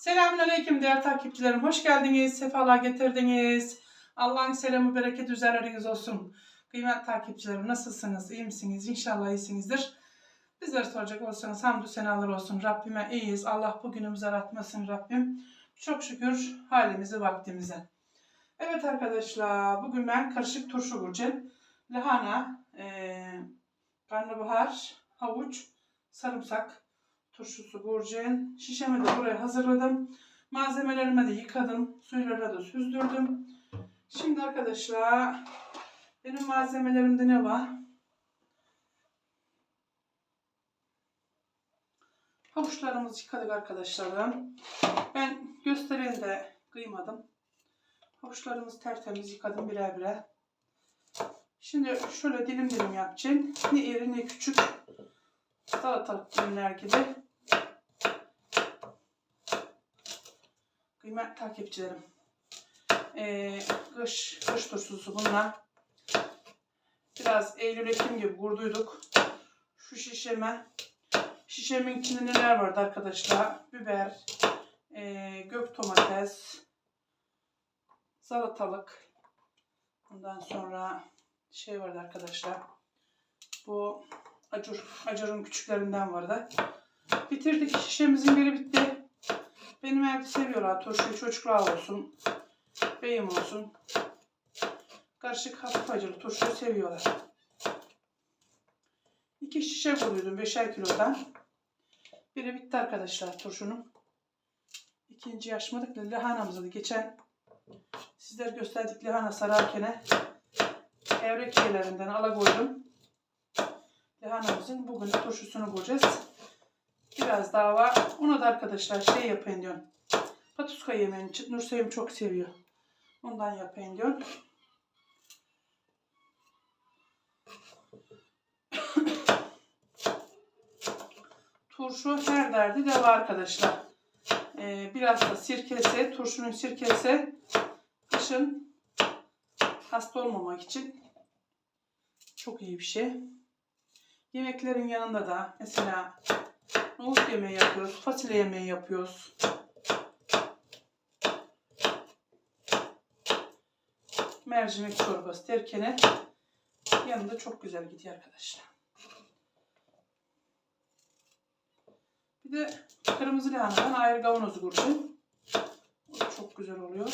Selamünaleyküm değerli takipçilerim. Hoş geldiniz, sefalar getirdiniz. Allah'ın selamı, bereket üzerleriniz olsun. Kıymetli takipçilerim nasılsınız, iyi misiniz? İnşallah iyisinizdir. Bizleri soracak olsanız hamdü senalar olsun. Rabbime iyiyiz. Allah bugünümüzü aratmasın Rabbim. Çok şükür halimizi, vaktimize. Evet arkadaşlar, bugün ben karışık turşu vuracağım. Lahana, eee karnabahar, havuç, sarımsak, turşusu burcun. Şişemi de buraya hazırladım. Malzemelerimi de yıkadım. Suyla da süzdürdüm. Şimdi arkadaşlar benim malzemelerimde ne var? Havuçlarımızı yıkadık arkadaşlarım. Ben göstereyim de kıymadım. Havuçlarımızı tertemiz yıkadım birer birer. Şimdi şöyle dilim dilim yapacağım. Ne iri ne küçük. Salatalık dilimler gibi. Kıymetli takipçilerim. Ee, kış, kış turşusu bunlar. Biraz Eylül Ekim gibi kurduyduk. Şu şişeme. Şişemin içinde neler vardı arkadaşlar? Biber, ee, gök domates, salatalık. Ondan sonra şey vardı arkadaşlar. Bu acur, acurun küçüklerinden vardı. Bitirdik. Şişemizin biri bitti. Benim evde seviyorlar turşuyu. Çocuklar olsun. Beyim olsun. Karışık hafif acılı turşuyu seviyorlar. İki şişe koydum. Beşer kilodan. Biri bitti arkadaşlar turşunun. İkinci açmadık. Lahanamızı da geçen sizler gösterdik lahana sararken evrek şeylerinden ala koydum. Lahanamızın bugün turşusunu koyacağız. Biraz daha var. Ona da arkadaşlar şey yapayım diyorum. Patuska yemeğini Nursevim çok seviyor. Ondan yapayım diyorum. Turşu her derdi de var arkadaşlar. Ee, biraz da sirkesi, turşunun sirkesi kışın hasta olmamak için çok iyi bir şey. Yemeklerin yanında da mesela nohut yemeği yapıyoruz, fasulye yemeği yapıyoruz. Mercimek çorbası derken yanında çok güzel gidiyor arkadaşlar. Bir de kırmızı lahanadan ayrı kavanozu kuracağım. O çok güzel oluyor.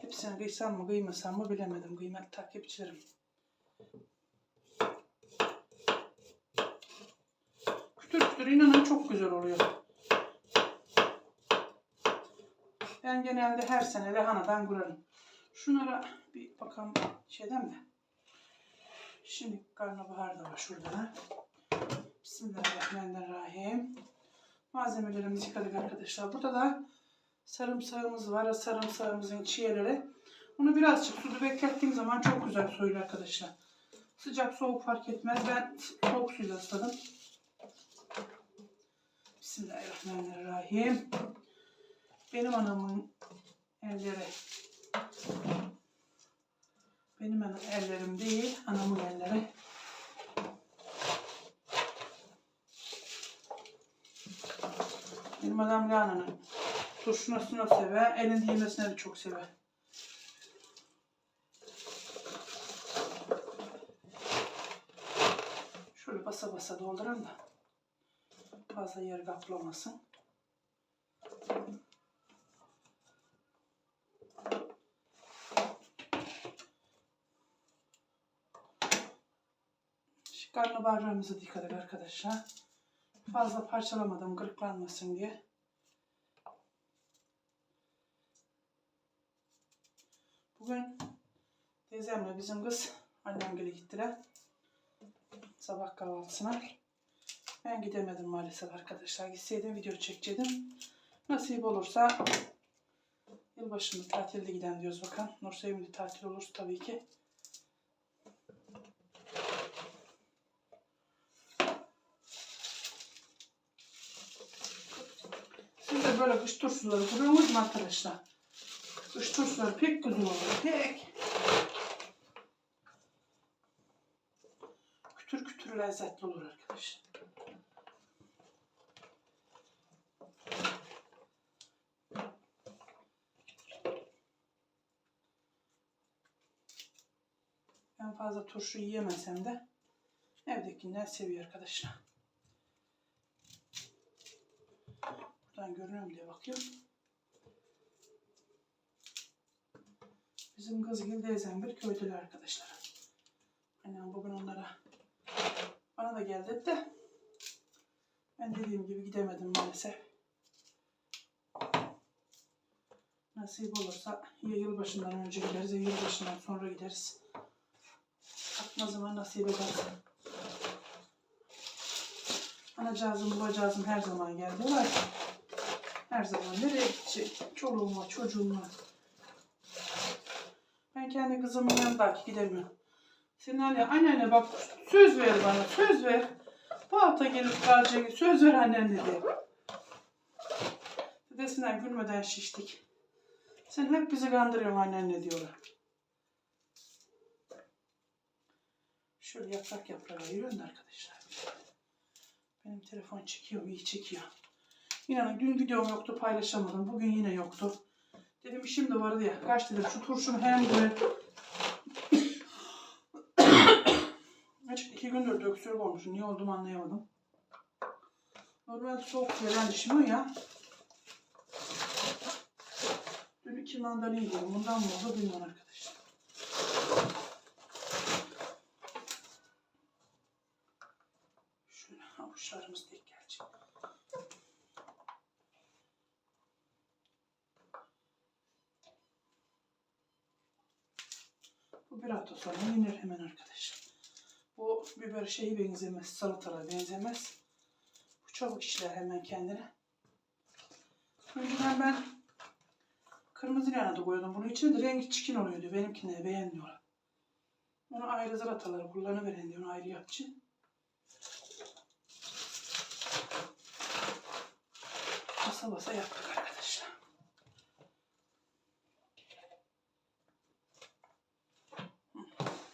Hepsini kıysam mı kıymasam mı bilemedim kıymetli takipçilerim. Kütür kütür inanın çok güzel oluyor. Ben genelde her sene lahanadan kurarım. Şunlara bir bakalım şeyden de. Şimdi karnabahar da var şurada. Bismillahirrahmanirrahim. Malzemelerimizi yıkadık arkadaşlar. Burada da sarımsağımız var. Sarımsağımızın çiğeleri. Bunu birazcık suda beklettiğim zaman çok güzel soyuluyor arkadaşlar. Sıcak soğuk fark etmez. Ben soğuk suyla ısladım. Bismillahirrahmanirrahim. Benim anamın elleri. Benim ellerim değil, anamın elleri. Benim adam Lana'nın turşunasını sever, elinde yemesini de çok sever. Şöyle basa basa dolduran da fazla yer kaplamasın. Şu karnabaharlarımızı yıkadık arkadaşlar. Fazla parçalamadım kırıklanmasın diye. Bugün teyzemle bizim kız annemgile gittiler. Sabah kahvaltısına. Ben gidemedim maalesef arkadaşlar. Gitseydim video çekecektim. Nasip olursa yılbaşında tatilde giden diyoruz bakalım. Nursevim'de tatil olursa tabii ki. Siz de böyle kış turşuları kuruyorsunuz mu arkadaşlar? Kış turşuları pek güzel oluyor. Pek. Türlü lezzetli olur arkadaşlar. Ben fazla turşu yiyemesem de evdekinden seviyor arkadaşlar. Buradan görünüyor diye bakıyorum. Bizim Kızgil teyzem bir köydüler arkadaşlar. Annem bugün onlara bana da geldi de ben dediğim gibi gidemedim maalesef. Nasip olursa ya yılbaşından önce gideriz ya yılbaşından sonra gideriz. Ne zaman nasip ederse. Anacağızım babacağızım her zaman geldiler. Her zaman nereye gidecek? Çoluğum var, çocuğum var. Ben kendi kızımın yanındaki gidemiyorum. Senin anne, anneanne bak söz ver bana, söz ver. Bu hafta gelip kalacak, söz ver annen dedi. Dedesinden gülmeden şiştik. Sen hep bizi kandırıyorsun annenle diyorlar. Şöyle yaprak yaprağa da arkadaşlar. Benim telefon çekiyor? İyi çekiyor. İnanın dün videom yoktu paylaşamadım. Bugün yine yoktu. Dedim işim de vardı ya. Kaç dedim şu turşumu hem de Açık iki gündür de öksürük. Niye olduğumu anlayamadım. Normal soğuk veren dişim o ya. Dün iki mandalina yedim. Bundan mı oldu bilmiyorum arkadaşlar. Şöyle avuçlarımız tek gelecek. Bu bir hafta sonra yenir hemen arkadaşlar. Bu biber şeyi benzemez, salatalara benzemez. Bu çabuk işler hemen kendine. Önceden ben kırmızı lahana da koyuyordum bunun içine de rengi çikin oluyordu. Benimkine beğenmiyorlar. Onu ayrı salatalara kullanıveren diye onu ayrı yapacağım. Basa basa yaptık arkadaşlar.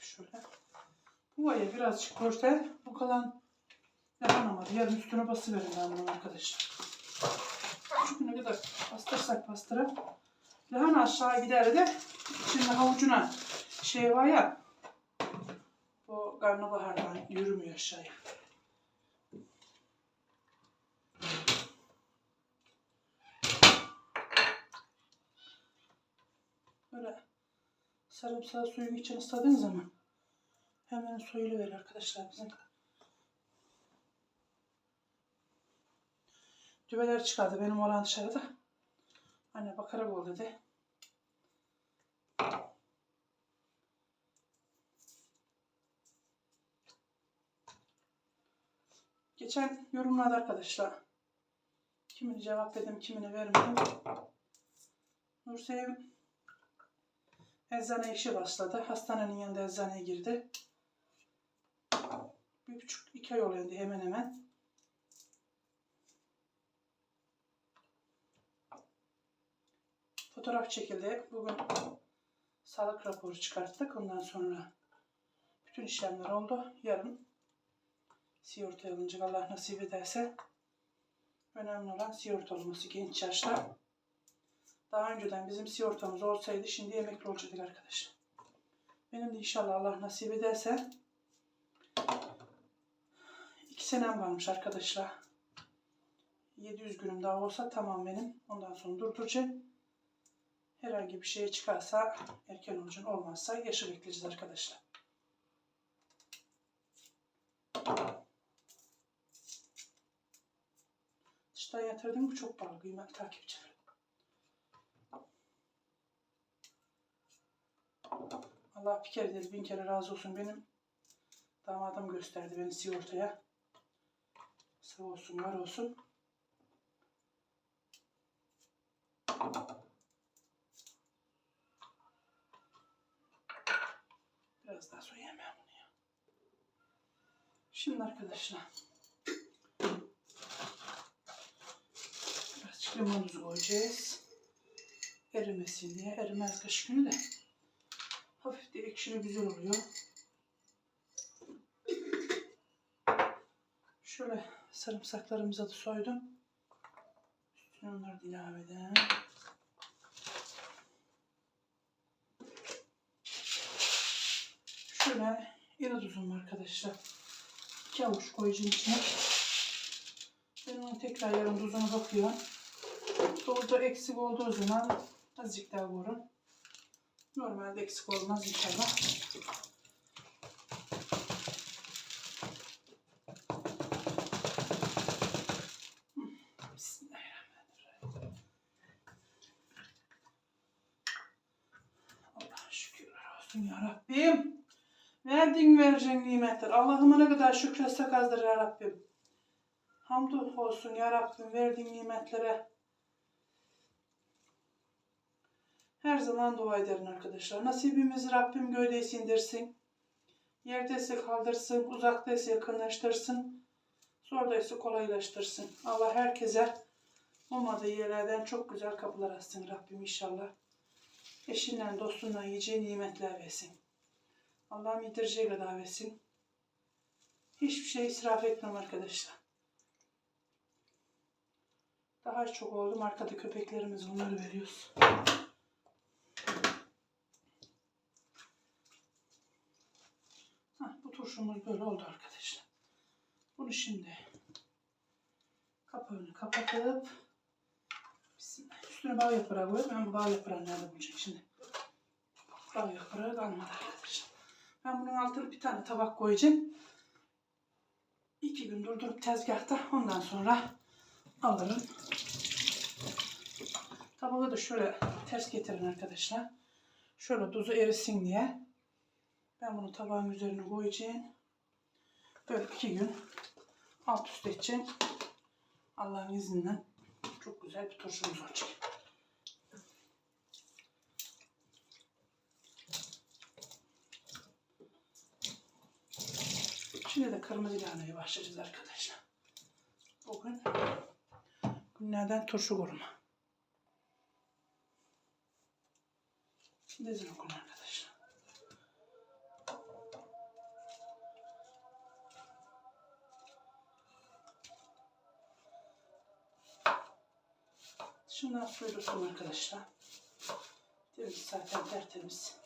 Şöyle. Bu aya birazcık koşta bu kalan yapanamadı. Yarın üstüne basıverin ben bunu arkadaşlar. Çünkü ne kadar bastırsak bastırıp lahana aşağı gider de içinde havucuna şey var ya o karnabahardan yürümüyor aşağıya. Böyle sarımsağı suyun içine ısladığın zaman hemen suyunu verir arkadaşlar bizim. Düveler çıkardı benim oğlan dışarıda. Anne bakarak ol dedi. Geçen yorumlarda arkadaşlar kimini cevap dedim kimini vermedim. Nursevim eczane işi başladı. Hastanenin yanında eczaneye girdi. Bir buçuk iki ay oluyor hemen hemen. Fotoğraf çekildi. Bugün sağlık raporu çıkarttık. Ondan sonra bütün işlemler oldu. Yarın sigorta alınacak Allah nasip ederse. Önemli olan sigorta olması genç yaşta. Daha önceden bizim sigortamız olsaydı şimdi emekli olacaktık arkadaşlar. Benim de inşallah Allah nasip ederse senem varmış arkadaşlar. 700 günüm daha olsa tamam benim. Ondan sonra durduracağım. Herhangi bir şey çıkarsa erken olacak olmazsa yaşı bekleyeceğiz arkadaşlar. Dıştan yatırdım bu çok pahalı kıymetli takipçiler. Allah bir kere değil bin kere razı olsun benim damadım gösterdi beni sigortaya. Sağ olsun var olsun. Biraz daha soyayım ben bunu ya. Şimdi arkadaşlar birazcık limonumuzu koyacağız. Erimesin diye. Erimez kış günü de. Hafif de ekşili güzel oluyor. Şöyle sarımsaklarımızı da soydum. Üstüne onları da ilave edelim. Şöyle iri tuzum arkadaşlar. İki avuç koyacağım içine. Ben onu tekrar yarın tuzunu bakıyorum. Burada eksik olduğu zaman azıcık daha vurun. Normalde eksik olmaz inşallah. Bismillahirrahmanirrahim. Allah şükürler olsun ya Rabbim. Verdin vereceğin nimetler. Allah'ıma ne kadar şükretsek azdır ya Rabbim. Hamdolsun olsun ya Rabbim verdiğin nimetlere. Her zaman dua ederim arkadaşlar. Nasibimizi Rabbim göğdeyse indirsin. Yerdeyse kaldırsın, uzaktaysa yakınlaştırsın. Zordaysa kolaylaştırsın. Allah herkese olmadığı yerlerden çok güzel kapılar açsın Rabbim inşallah. Eşinden, dostundan yiyeceği nimetler versin. Allah'ım yedireceği kadar versin. Hiçbir şey israf etmem arkadaşlar. Daha çok oldum. Arkada köpeklerimiz onları veriyoruz. Hah, bu turşumuz böyle oldu arkadaşlar. Bunu şimdi kapağını kapatıp. Üstüne bağ yaprağı koyuyorum. Ben bu bağ yaprağı nerede bulacak şimdi? Bağ yaprağı kalmadı arkadaşlar. Ben bunun altına bir tane tabak koyacağım. İki gün durdurup tezgahta ondan sonra alırım. Tabağı da şöyle ters getirin arkadaşlar. Şöyle tuzu erisin diye. Ben bunu tabağın üzerine koyacağım. Böyle iki gün alt üst edeceğim. Allah'ın izniyle çok güzel bir turşumuz olacak. Şimdi de kırmızı lahanaya başlayacağız arkadaşlar. Bugün günlerden turşu kurma. Dizin okun arkadaşlar. Şundan suyu arkadaşlar. Temiz zaten tertemiz.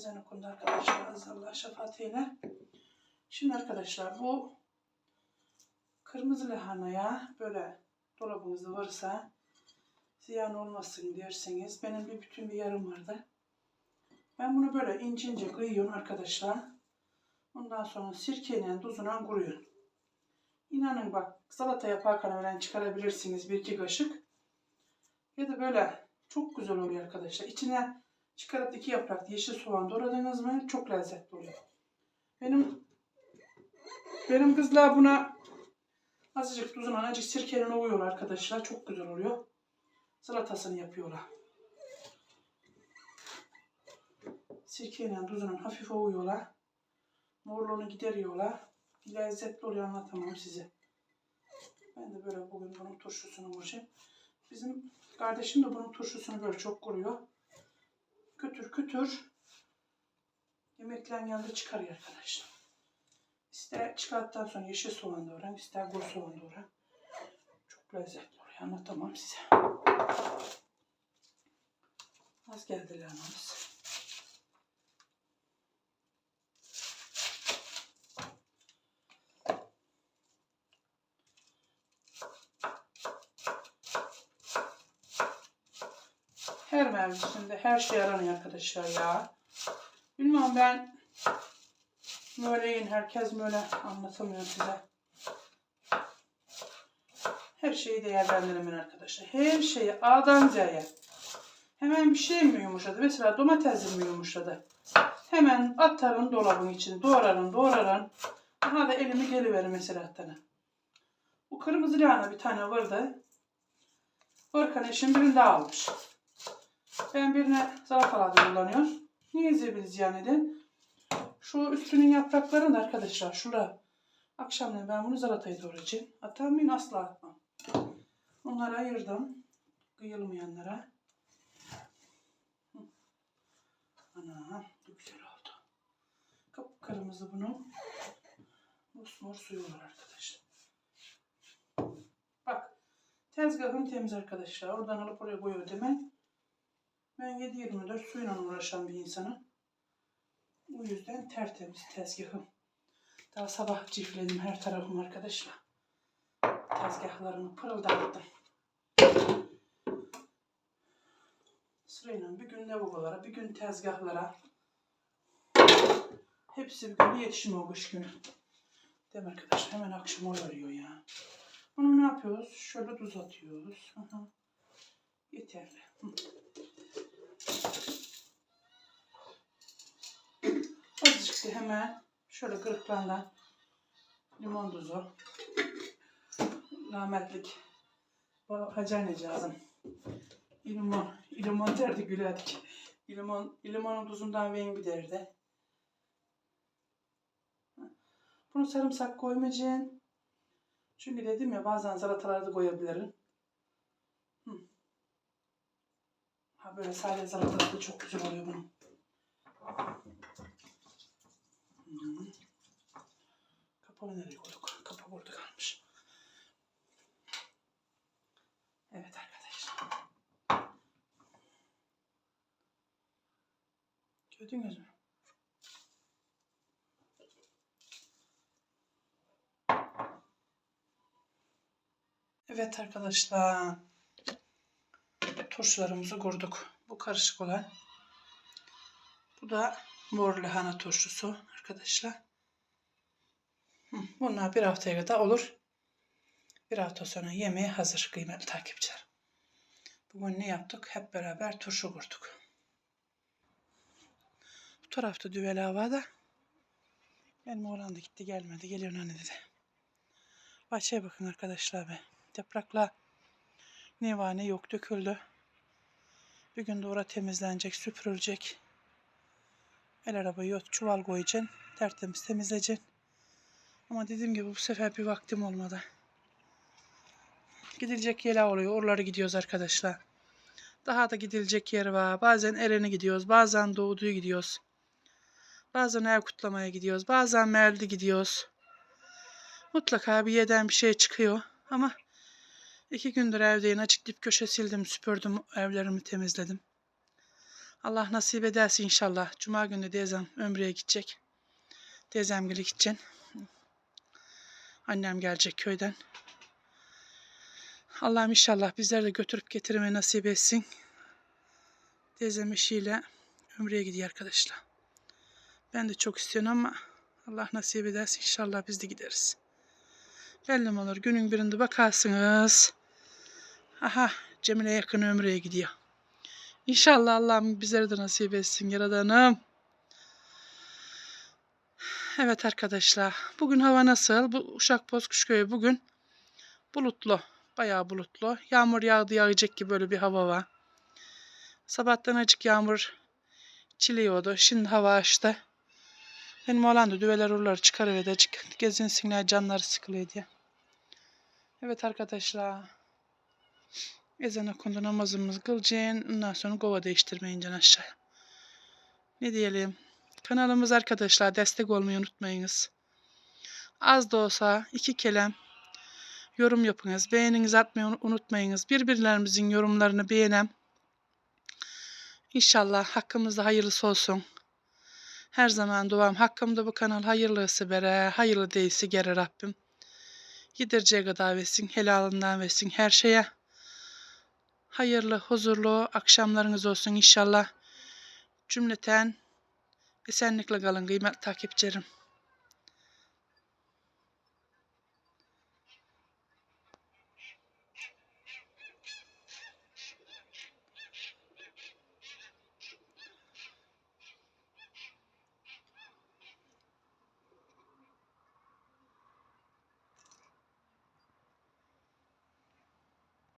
Ezan okundu arkadaşlar. Allah şefaatiyle. Şimdi arkadaşlar bu kırmızı lahanaya böyle dolabınızda varsa ziyan olmasın derseniz benim bir bütün bir yarım vardı. Ben bunu böyle ince ince kıyıyorum arkadaşlar. Ondan sonra sirkeyle tuzuna kuruyorum. İnanın bak salata yaparken öyle çıkarabilirsiniz bir iki kaşık. Ya da böyle çok güzel oluyor arkadaşlar. İçine çıkarıp iki yaprak yeşil soğan doğradınız mı çok lezzetli oluyor. Benim benim kızlar buna azıcık tuzuna azıcık sirkeyle ovuyorlar arkadaşlar. Çok güzel oluyor. Salatasını yapıyorlar. Sirkeyle tuzuna hafif ovuyorlar. Morluğunu gideriyorlar. Lezzetli oluyor anlatamam size. Ben de böyle bugün bunun turşusunu vuracağım. Bizim kardeşim de bunun turşusunu böyle çok kuruyor. Kütür kütür yemeklerin yanında çıkarıyor arkadaşlar. İster çıkarttıktan sonra yeşil soğan doğran, ister kuru soğan doğran. Çok lezzetli oluyor. Anlatamam size. Az geldi lahanamız. Her mevsimde her şey aranıyor arkadaşlar ya. Bilmiyorum ben böyleyim. Herkes böyle anlatamıyor size. Her şeyi değerlendirimin arkadaşlar. Her şeyi A'dan Z'ye. Hemen bir şey mi yumuşadı? Mesela domatesim mi yumuşadı? Hemen atarım dolabın için. Doğrarım doğrarım. Aha da elimi geliverir mesela hatta. Bu kırmızı lahana bir tane vardı. Orkan eşim birini daha almış. Ben birine salatalarda kullanıyorum. Niye zebil ziyan edin? Şu üstünün yapraklarını da arkadaşlar şurada. Akşamleyin ben bunu salatayı doğrayacağım. Atar mıyım? Asla atmam. Onları ayırdım. Kıyılmayanlara. Ana güzel oldu. Kıpkırmızı bunun. Mosmor suyu var arkadaşlar. Bak. Tezgahım temiz arkadaşlar. Oradan alıp oraya koyuyor demek. Ben 7-24 suyla uğraşan bir insanım. O yüzden tertemiz tezgahım. Daha sabah cifledim her tarafım arkadaşlar. Tezgahlarımı pırıldattım. Sırayla bir gün lavabolara, bir gün tezgahlara. Hepsi bir gün yetişim o kış günü. Değil mi arkadaşlar? Hemen akşam oluyor ya. Bunu ne yapıyoruz? Şöyle tuz atıyoruz. Aha. Yeterli. Azıcık da hemen şöyle kırıklarından limon tuzu. Rahmetlik Hacı anneciğim. İlimon, ilimon derdi gülerdik. İlimon, ilimonun tuzundan verin bir derdi. Bunu sarımsak koymayacaksın. Çünkü dedim ya bazen salatalarda koyabilirim. Hı. Ha böyle sadece salatası da çok güzel oluyor bunun. Hı. Kapağı nereye koyduk? Kapak orada kalmış. Evet arkadaşlar. Gördünüz mü? Evet arkadaşlar. Turşularımızı kurduk. Bu karışık olan. Bu da mor lahana turşusu arkadaşlar. Bunlar bir haftaya kadar olur. Bir hafta sonra yemeğe hazır kıymetli takipçiler. Bugün ne yaptık? Hep beraber turşu kurduk. Bu tarafta düvel havada. Benim oğlan da gitti gelmedi. Geliyor anne dedi. Bahçeye bakın arkadaşlar be. Yaprakla ne var ne yok döküldü. Bir gün de temizlenecek, süpürülecek. El arabayı yok, çuval koyacaksın. Tertemiz temizleyeceksin. Ama dediğim gibi bu sefer bir vaktim olmadı. Gidilecek yerler oluyor. Oralara gidiyoruz arkadaşlar. Daha da gidilecek yer var. Bazen Eren'e gidiyoruz. Bazen Doğu'ya gidiyoruz. Bazen ev kutlamaya gidiyoruz. Bazen Merli gidiyoruz. Mutlaka bir yerden bir şey çıkıyor. Ama iki gündür evdeyim. Açık dip köşe sildim, süpürdüm, evlerimi temizledim. Allah nasip ederse inşallah. Cuma günü teyzem ömreye gidecek. Teyzem gele gidecek. Annem gelecek köyden. Allah'ım inşallah bizleri de götürüp getirmeyi nasip etsin. Teyzem eşiyle ömreye gidiyor arkadaşlar. Ben de çok istiyorum ama Allah nasip ederse inşallah biz de gideriz. Belli olur günün birinde bakarsınız. Aha Cemile yakın ömreye gidiyor. İnşallah Allah'ım bizlere de nasip etsin Yaradanım. Evet arkadaşlar. Bugün hava nasıl? Bu Uşak Bozkuşköy'ü bugün bulutlu. Bayağı bulutlu. Yağmur yağdı yağacak gibi böyle bir hava var. Sabahtan acık yağmur çiliyordu. Şimdi hava açtı. Benim oğlan da düveler oraları çıkarıverdi. Acık gezinsinler canları sıkılıyor diye. Evet arkadaşlar. Ezan okundu namazımız kılacağız. Ondan sonra kova değiştirmeyince aşağıya. Ne diyelim. Kanalımız arkadaşlar destek olmayı unutmayınız. Az da olsa iki kelam yorum yapınız. Beğeninizi atmayı unutmayınız. Birbirlerimizin yorumlarını beğenem. İnşallah hakkımızda hayırlısı olsun. Her zaman duam hakkımda bu kanal hayırlısı bere, hayırlı değilse geri Rabbim. Yedireceği kadar versin, helalından versin her şeye. Hayırlı, huzurlu akşamlarınız olsun inşallah. Cümleten esenlikle kalın kıymetli takipçilerim.